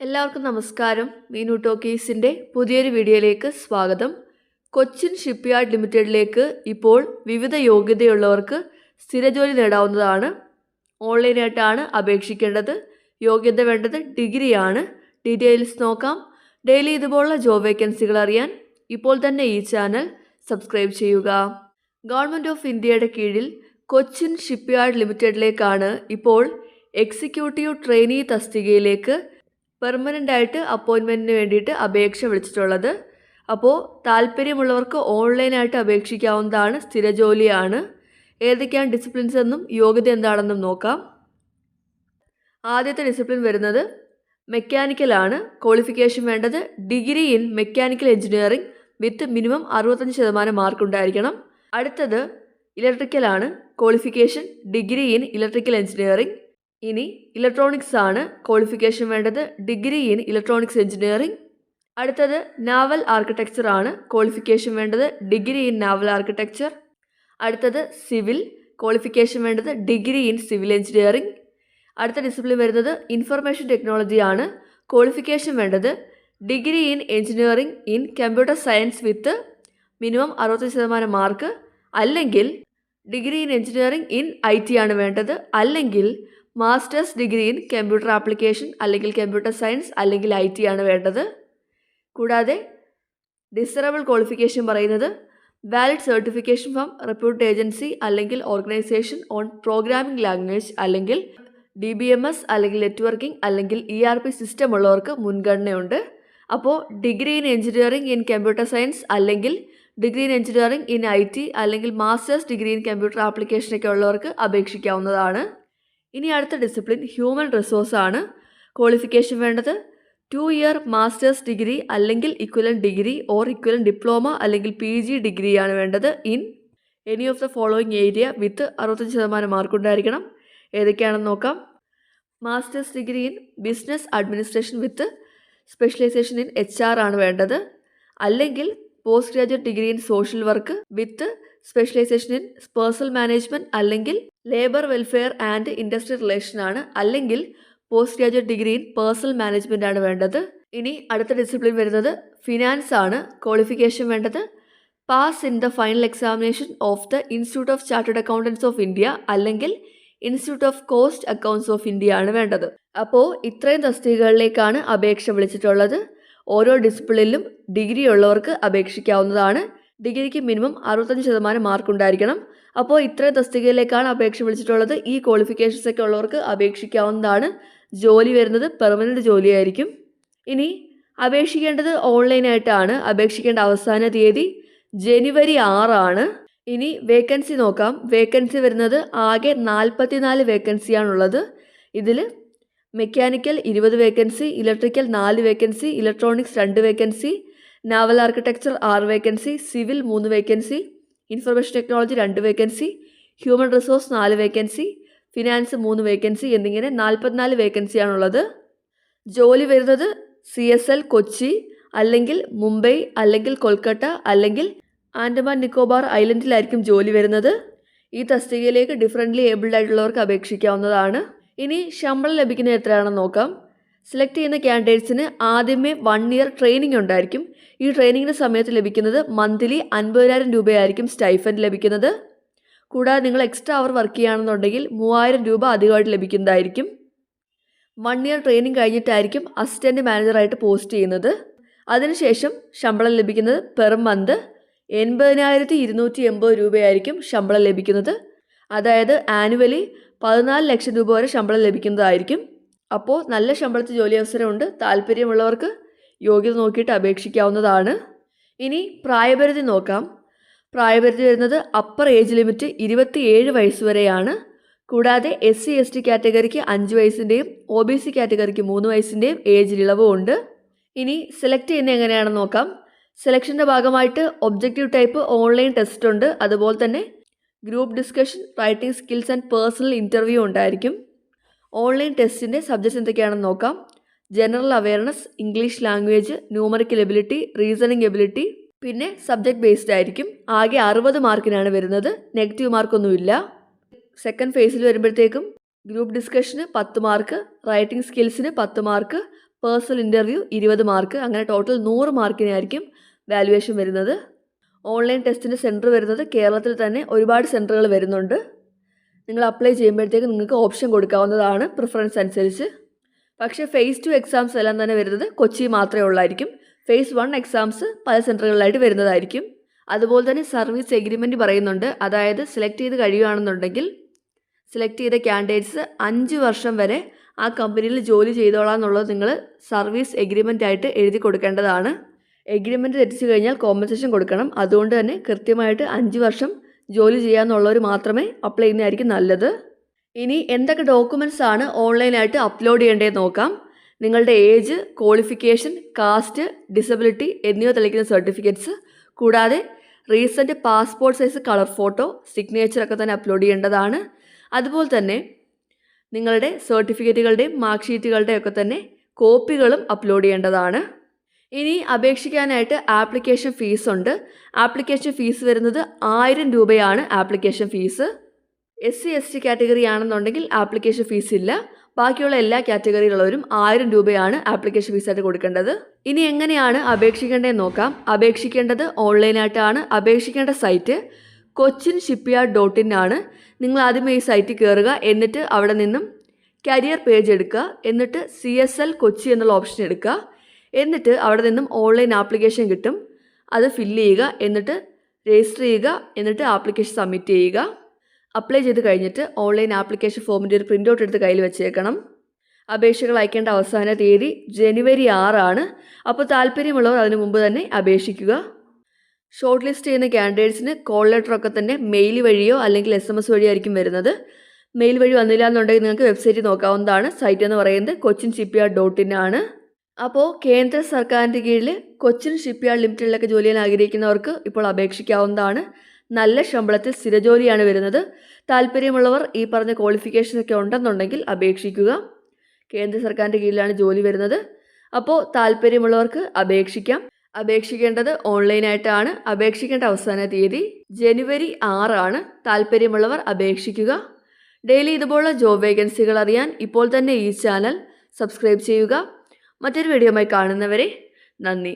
എല്ലാവർക്കും നമസ്കാരം. മീനു ടോക്കീസിന്റെ പുതിയൊരു വീഡിയോയിലേക്ക് സ്വാഗതം. കൊച്ചിൻ ഷിപ്പ്യാർഡ് ലിമിറ്റഡിലേക്ക് ഇപ്പോൾ വിവിധ യോഗ്യതയുള്ളവർക്ക് സ്ഥിരജോലി നേടാവുന്നതാണ്. ഓൺലൈനായിട്ടാണ് അപേക്ഷിക്കേണ്ടത്. യോഗ്യത വേണ്ടത് ഡിഗ്രിയാണ്. ഡീറ്റെയിൽസ് നോക്കാം. ഡെയിലി ഇതുപോലുള്ള ജോബ് വേക്കൻസികൾ അറിയാൻ ഇപ്പോൾ തന്നെ ഈ ചാനൽ സബ്സ്ക്രൈബ് ചെയ്യുക. ഗവൺമെന്റ് ഓഫ് ഇന്ത്യയുടെ കീഴിൽ കൊച്ചിൻ ഷിപ്പ്യാർഡ് ലിമിറ്റഡിലേക്കാണ് ഇപ്പോൾ എക്സിക്യൂട്ടീവ് ട്രെയിനി തസ്തികയിലേക്ക് പെർമനന്റ് ആയിട്ട് അപ്പോയിൻമെന്റിന് വേണ്ടിയിട്ട് അപേക്ഷ വിളിച്ചിട്ടുള്ളത്. അപ്പോൾ താല്പര്യമുള്ളവർക്ക് ഓൺലൈനായിട്ട് അപേക്ഷിക്കാവുന്നതാണ് സ്ഥിരജോലിയാണ് ഏതൊക്കെയാണ് ഡിസിപ്ലിൻസ് എന്നും യോഗ്യത എന്താണെന്നും നോക്കാം. ആദ്യത്തെ ഡിസിപ്ലിൻ വരുന്നത് മെക്കാനിക്കലാണ് ക്വാളിഫിക്കേഷൻ വേണ്ടത് degree in mechanical engineering with minimum അറുപത്തഞ്ച് ശതമാനം മാർക്ക് ഉണ്ടായിരിക്കണം. അടുത്തത് ഇലക്ട്രിക്കലാണ് qualification degree in electrical engineering ഇനി ഇലക്ട്രോണിക്സ് ആണ് ക്വാളിഫിക്കേഷൻ വേണ്ടത്. ഡിഗ്രി ഇൻ ഇലക്ട്രോണിക്സ് എഞ്ചിനീയറിംഗ് അടുത്തത് നാവൽ ആർക്കിടെക്ചർ ആണ് ക്വാളിഫിക്കേഷൻ വേണ്ടത്. ഡിഗ്രി ഇൻ നാവൽ ആർക്കിടെക്ചർ അടുത്തത് സിവിൽ ക്വാളിഫിക്കേഷൻ വേണ്ടത്. ഡിഗ്രി ഇൻ സിവിൽ എഞ്ചിനീയറിംഗ് അടുത്ത ഡിസിപ്ലിൻ വരുന്നത് ഇൻഫർമേഷൻ ടെക്നോളജി ആണ് ക്വാളിഫിക്കേഷൻ വേണ്ടത്. Degree in engineering in computer science with minimum അറുപത്തി ശതമാനം മാർക്ക് അല്ലെങ്കിൽ degree in engineering in I T ആണ് വേണ്ടത്. അല്ലെങ്കിൽ masters degree in computer application അല്ലെങ്കിൽ കമ്പ്യൂട്ടർ സയൻസ് അല്ലെങ്കിൽ ഐ ടി ആണ് വേണ്ടത്. കൂടാതെ ഡിസറബിൾ ക്വാളിഫിക്കേഷൻ പറയുന്നത് valid certification from repute agency അല്ലെങ്കിൽ ഓർഗനൈസേഷൻ ഓൺ പ്രോഗ്രാമിംഗ് ലാംഗ്വേജ് അല്ലെങ്കിൽ ഡി ബി എം എസ് അല്ലെങ്കിൽ നെറ്റ്വർക്കിംഗ് അല്ലെങ്കിൽ ഇ ആർ പി സിസ്റ്റം ഉള്ളവർക്ക് മുൻഗണനയുണ്ട്. അപ്പോൾ degree in engineering in computer science അല്ലെങ്കിൽ degree in engineering in I T അല്ലെങ്കിൽ മാസ്റ്റേഴ്സ് ഡിഗ്രി ഇൻ കമ്പ്യൂട്ടർ ആപ്ലിക്കേഷനൊക്കെ ഉള്ളവർക്ക് അപേക്ഷിക്കാവുന്നതാണ്. ഇനി അടുത്ത ഡിസിപ്ലിൻ ഹ്യൂമൻ റിസോഴ്സ് ആണ്. ക്വാളിഫിക്കേഷൻ വേണ്ടത് ടു ഇയർ മാസ്റ്റേഴ്സ് ഡിഗ്രി അല്ലെങ്കിൽ equivalent degree or equivalent diploma അല്ലെങ്കിൽ പി ജി ഡിഗ്രിയാണ് വേണ്ടത് in any of the following area with അറുപത്തഞ്ച് ശതമാനം മാർക്ക് ഉണ്ടായിരിക്കണം. ഏതൊക്കെയാണെന്ന് നോക്കാം. Masters degree in business administration with specialisation in H R ആണ് വേണ്ടത്. അല്ലെങ്കിൽ post graduate degree in social work with specialisation in personnel management അല്ലെങ്കിൽ labour welfare and industry relation ആണ്. അല്ലെങ്കിൽ post graduate degree in personnel management ആണ് വേണ്ടത്. ഇനി അടുത്ത ഡിസിപ്ലിൻ വരുന്നത് ഫിനാൻസ് ആണ്. ക്വാളിഫിക്കേഷൻ വേണ്ടത്. Pass in the final examination of the institute of chartered accountants of India അല്ലെങ്കിൽ institute of cost accounts of India ആണ് വേണ്ടത്. അപ്പോൾ ഇത്രയും തസ്തികകളിലേക്കാണ് അപേക്ഷ വിളിച്ചിട്ടുള്ളത്. ഓരോ ഡിസിപ്ലിനിലും ഡിഗ്രി ഉള്ളവർക്ക് അപേക്ഷിക്കാവുന്നതാണ്. ഡിഗ്രിക്ക് മിനിമം അറുപത്തഞ്ച് ശതമാനം മാർക്ക് ഉണ്ടായിരിക്കണം. അപ്പോൾ ഇത്ര തസ്തികയിലേക്കാണ് അപേക്ഷ വിളിച്ചിട്ടുള്ളത്. ഈ ക്വാളിഫിക്കേഷൻസ് ഒക്കെ ഉള്ളവർക്ക് അപേക്ഷിക്കാവുന്നതാണ്. ജോലി വരുന്നത് പെർമനന്റ് ജോലിയായിരിക്കും. ഇനി അപേക്ഷിക്കേണ്ടത് ഓൺലൈനായിട്ടാണ് അപേക്ഷിക്കേണ്ട അവസാന തീയതി ജനുവരി ആറാണ്. ഇനി വേക്കൻസി നോക്കാം. വേക്കൻസി വരുന്നത് ആകെ നാൽപ്പത്തിനാല് വേക്കൻസിയാണുള്ളത് ഇതിൽ മെക്കാനിക്കൽ ഇരുപത് വേക്കൻസി ഇലക്ട്രിക്കൽ നാല് വേക്കൻസി ഇലക്ട്രോണിക്സ് രണ്ട് വേക്കൻസി നാവൽ ആർക്കിടെക്ചർ ആറ് വേക്കൻസി സിവിൽ മൂന്ന് വേക്കൻസി ഇൻഫർമേഷൻ ടെക്നോളജി രണ്ട് വേക്കൻസി ഹ്യൂമൻ റിസോഴ്സ് നാല് വേക്കൻസി ഫിനാൻസ് മൂന്ന് വേക്കൻസി എന്നിങ്ങനെ നാൽപ്പത്തിനാല് വേക്കൻസിയാണുള്ളത് ജോലി വരുന്നത് സി എസ് എൽ കൊച്ചി അല്ലെങ്കിൽ മുംബൈ അല്ലെങ്കിൽ കൊൽക്കത്ത അല്ലെങ്കിൽ ആൻഡമാൻ നിക്കോബാർ ഐലൻഡിലായിരിക്കും ജോലി വരുന്നത്. ഈ തസ്തികയിലേക്ക് ഡിഫറന്റ്ലി ഏബിൾഡ് ആയിട്ടുള്ളവർക്ക് അപേക്ഷിക്കാവുന്നതാണ്. ഇനി ശമ്പളം ലഭിക്കുന്നത് എത്രയാണെന്ന് നോക്കാം. സെലക്ട് ചെയ്യുന്ന ക്യാൻഡിഡേറ്റ്സിന് ആദ്യമേ വൺ ഇയർ ട്രെയിനിങ് ഉണ്ടായിരിക്കും. ഈ ട്രെയിനിങ്ങിന്റെ സമയത്ത് ലഭിക്കുന്നത് മന്ത്ലി അൻപതിനായിരം രൂപയായിരിക്കും സ്റ്റൈഫൻ ലഭിക്കുന്നത്. കൂടാതെ നിങ്ങൾ എക്സ്ട്രാ അവർ വർക്ക് ചെയ്യുകയാണെന്നുണ്ടെങ്കിൽ മൂവായിരം രൂപ അധികമായിട്ട് ലഭിക്കുന്നതായിരിക്കും. വൺ ഇയർ ട്രെയിനിങ് കഴിഞ്ഞിട്ടായിരിക്കും അസിസ്റ്റന്റ് മാനേജറായിട്ട് പോസ്റ്റ് ചെയ്യുന്നത്. അതിനുശേഷം ശമ്പളം ലഭിക്കുന്നത് പെർ മന്ത് എൺപതിനായിരത്തി ഇരുന്നൂറ്റി എൺപത് രൂപയായിരിക്കും ശമ്പളം ലഭിക്കുന്നത്. അതായത് ആനുവലി പതിനാല് ലക്ഷം രൂപ വരെ ശമ്പളം ലഭിക്കുന്നതായിരിക്കും. അപ്പോൾ നല്ല ശമ്പളത്തിൽ ജോലി അവസരമുണ്ട്. താല്പര്യമുള്ളവർക്ക് യോഗ്യത നോക്കിയിട്ട് അപേക്ഷിക്കാവുന്നതാണ്. ഇനി പ്രായപരിധി നോക്കാം. പ്രായപരിധി വരുന്നത് അപ്പർ ഏജ് ലിമിറ്റ് ഇരുപത്തി ഏഴ് വയസ്സ് വരെയാണ്. കൂടാതെ എസ് സി എസ് ടി കാറ്റഗറിക്ക് അഞ്ച് വയസ്സിന്റെയും ഒ ബി സി കാറ്റഗറിക്ക് മൂന്ന് വയസ്സിന്റെയും ഏജ് ഇളവും ഉണ്ട്. ഇനി സെലക്ട് ചെയ്യുന്നത് എങ്ങനെയാണെന്ന് നോക്കാം. സെലക്ഷന്റെ ഭാഗമായിട്ട് ഒബ്ജക്റ്റീവ് ടൈപ്പ് ഓൺലൈൻ ടെസ്റ്റ് ഉണ്ട്. അതുപോലെ തന്നെ group discussion writing skills and personal interview ഉണ്ടായിരിക്കും. ഓൺലൈൻ ടെസ്റ്റിന്റെ സബ്ജക്ട്സ് എന്തൊക്കെയാണെന്ന് നോക്കാം. General awareness English language numerical ability reasoning ability. പിന്നെ സബ്ജക്റ്റ് ബേസ്ഡ് ആയിരിക്കും. ആകെ അറുപത് മാർക്കിനാണ് വരുന്നത്. നെഗറ്റീവ് മാർക്കൊന്നുമില്ല. സെക്കൻഡ് ഫേസിൽ വരുമ്പോഴത്തേക്കും ഗ്രൂപ്പ് ഡിസ്കഷന് പത്ത് മാർക്ക് റൈറ്റിംഗ് സ്കിൽസിന് പത്ത് മാർക്ക് പേഴ്സണൽ ഇന്റർവ്യൂ ഇരുപത് മാർക്ക് അങ്ങനെ ടോട്ടൽ നൂറ് മാർക്കിനായിരിക്കും വാലുവേഷൻ വരുന്നത്. ഓൺലൈൻ ടെസ്റ്റിന്റെ സെന്റർ വരുന്നത് കേരളത്തിൽ തന്നെ ഒരുപാട് സെന്ററുകൾ വരുന്നുണ്ട്. നിങ്ങൾ അപ്ലൈ ചെയ്യുമ്പോഴത്തേക്ക് നിങ്ങൾക്ക് ഓപ്ഷൻ കൊടുക്കാവുന്നതാണ് പ്രിഫറൻസ് അനുസരിച്ച്. പക്ഷേ ഫേസ് ടു എക്സാംസ് എല്ലാം തന്നെ വരുന്നത് കൊച്ചി മാത്രമേ ഉള്ളായിരിക്കും. ഫേസ് വൺ എക്സാംസ് പല സെന്ററുകളിലായിട്ട് വരുന്നതായിരിക്കും. അതുപോലെ തന്നെ സർവീസ് എഗ്രിമെന്റ് പറയുന്നുണ്ട്. അതായത് സെലക്ട് ചെയ്ത് കഴിയുകയാണെന്നുണ്ടെങ്കിൽ സെലക്ട് ചെയ്ത ക്യാൻഡിഡേറ്റ്സ് അഞ്ച് വർഷം വരെ ആ കമ്പനിയിൽ ജോലി ചെയ്തോളാം എന്നുള്ളത് നിങ്ങൾ സർവീസ് എഗ്രിമെന്റ് ആയിട്ട് എഴുതി കൊടുക്കേണ്ടതാണ്. എഗ്രിമെന്റ് തെറ്റിച്ച് കഴിഞ്ഞാൽ കോമ്പൻസേഷൻ കൊടുക്കണം. അതുകൊണ്ട് തന്നെ കൃത്യമായിട്ട് അഞ്ച് വർഷം ജോലി ചെയ്യാമെന്നുള്ളവർ മാത്രമേ അപ്ലൈ ചെയ്യുന്നതായിരിക്കും നല്ലത്. ഇനി എന്തൊക്കെ ഡോക്യുമെന്റ്സ് ആണ് ഓൺലൈനായിട്ട് അപ്ലോഡ് ചെയ്യേണ്ടതെന്ന് നോക്കാം. നിങ്ങളുടെ ഏജ് ക്വാളിഫിക്കേഷൻ കാസ്റ്റ് ഡിസബിലിറ്റി എന്നിവ തെളിയിക്കുന്ന സർട്ടിഫിക്കറ്റ്സ് കൂടാതെ recent passport size colour photo സിഗ്നേച്ചറൊക്കെ തന്നെ അപ്ലോഡ് ചെയ്യേണ്ടതാണ്. അതുപോലെ തന്നെ നിങ്ങളുടെ സർട്ടിഫിക്കറ്റുകളുടെയും മാർക്ക് ഷീറ്റുകളുടെയും ഒക്കെ തന്നെ കോപ്പികളും അപ്ലോഡ് ചെയ്യേണ്ടതാണ്. ഇനി അപേക്ഷിക്കാനായിട്ട് ആപ്ലിക്കേഷൻ ഫീസ് ഉണ്ട്. ആപ്ലിക്കേഷൻ ഫീസ് വരുന്നത് ആയിരം രൂപയാണ് application fees. S C S T category ആണെന്നുണ്ടെങ്കിൽ ആപ്ലിക്കേഷൻ ഫീസ് ഇല്ല. ബാക്കിയുള്ള എല്ലാ കാറ്റഗറിയിലുള്ളവരും ആയിരം രൂപയാണ് ആപ്ലിക്കേഷൻ ഫീസായിട്ട് കൊടുക്കേണ്ടത്. ഇനി എങ്ങനെയാണ് അപേക്ഷിക്കേണ്ടതെന്ന് നോക്കാം. അപേക്ഷിക്കേണ്ടത് ഓൺലൈനായിട്ടാണ്. അപേക്ഷിക്കേണ്ട site Cochin shipyard dot in ആണ്. നിങ്ങൾ ആദ്യമേ ഈ സൈറ്റിൽ കയറുക എന്നിട്ട് അവിടെ നിന്നും കരിയർ പേജ് എടുക്കുക. എന്നിട്ട് സി എസ് എൽ കൊച്ചി എന്നുള്ള ഓപ്ഷൻ എടുക്കുക. എന്നിട്ട് അവിടെ നിന്നും ഓൺലൈൻ ആപ്ലിക്കേഷൻ കിട്ടും. അത് ഫില്ല് ചെയ്യുക എന്നിട്ട് രജിസ്റ്റർ ചെയ്യുക എന്നിട്ട് ആപ്ലിക്കേഷൻ സബ്മിറ്റ് ചെയ്യുക. അപ്ലൈ ചെയ്ത് കഴിഞ്ഞിട്ട് ഓൺലൈൻ ആപ്ലിക്കേഷൻ ഫോമിന്റെ ഒരു പ്രിന്റ് ഔട്ട് എടുത്ത് കയ്യിൽ വെച്ചേക്കണം. അപേക്ഷകൾ അയക്കേണ്ട അവസാന തീയതി ജനുവരി ആറാണ്. അപ്പോൾ താല്പര്യമുള്ളവർ അതിനു മുമ്പ് തന്നെ അപേക്ഷിക്കുക. ഷോർട്ട് ലിസ്റ്റ് ചെയ്യുന്ന ക്യാൻഡിഡേറ്റ്സിന് കോൾ ലെറ്ററൊക്കെ തന്നെ മെയിൽ വഴിയോ അല്ലെങ്കിൽ എസ് എം എസ് വഴിയോ ആയിരിക്കും വരുന്നത്. മെയിൽ വഴി വന്നില്ല എന്നുണ്ടെങ്കിൽ നിങ്ങൾക്ക് വെബ്സൈറ്റ് നോക്കാവുന്നതാണ്. സൈറ്റ് എന്ന് പറയുന്നത് കൊച്ചിൻ ഷിപ്പ്യാർഡ് ഡോട്ട് ഇൻ ആണ്. അപ്പോൾ കേന്ദ്ര സർക്കാരിന്റെ കീഴിൽ കൊച്ചിൻ ഷിപ്പ്യാർഡ് ലിമിറ്റഡിലൊക്കെ ജോലി ചെയ്യാൻ ആഗ്രഹിക്കുന്നവർക്ക് ഇപ്പോൾ അപേക്ഷിക്കാവുന്നതാണ്. നല്ല ശമ്പളത്തിൽ സ്ഥിരജോലിയാണ് വരുന്നത്. താല്പര്യമുള്ളവർ ഈ പറഞ്ഞ ക്വാളിഫിക്കേഷൻസൊക്കെ ഉണ്ടെന്നുണ്ടെങ്കിൽ അപേക്ഷിക്കുക. കേന്ദ്ര സർക്കാരിന്റെ കീഴിലാണ് ജോലി വരുന്നത്. അപ്പോൾ താല്പര്യമുള്ളവർക്ക് അപേക്ഷിക്കാം. അപേക്ഷിക്കേണ്ടത് ഓൺലൈനായിട്ടാണ്. അപേക്ഷിക്കേണ്ട അവസാന തീയതി ജനുവരി ആറാണ്. താല്പര്യമുള്ളവർ അപേക്ഷിക്കുക. ഡെയിലി ഇതുപോലുള്ള ജോബ് വേക്കൻസികൾ അറിയാൻ ഇപ്പോൾ തന്നെ ഈ ചാനൽ സബ്സ്ക്രൈബ് ചെയ്യുക. മറ്റൊരു വീഡിയോയുമായി കാണുന്നവരെ നന്ദി.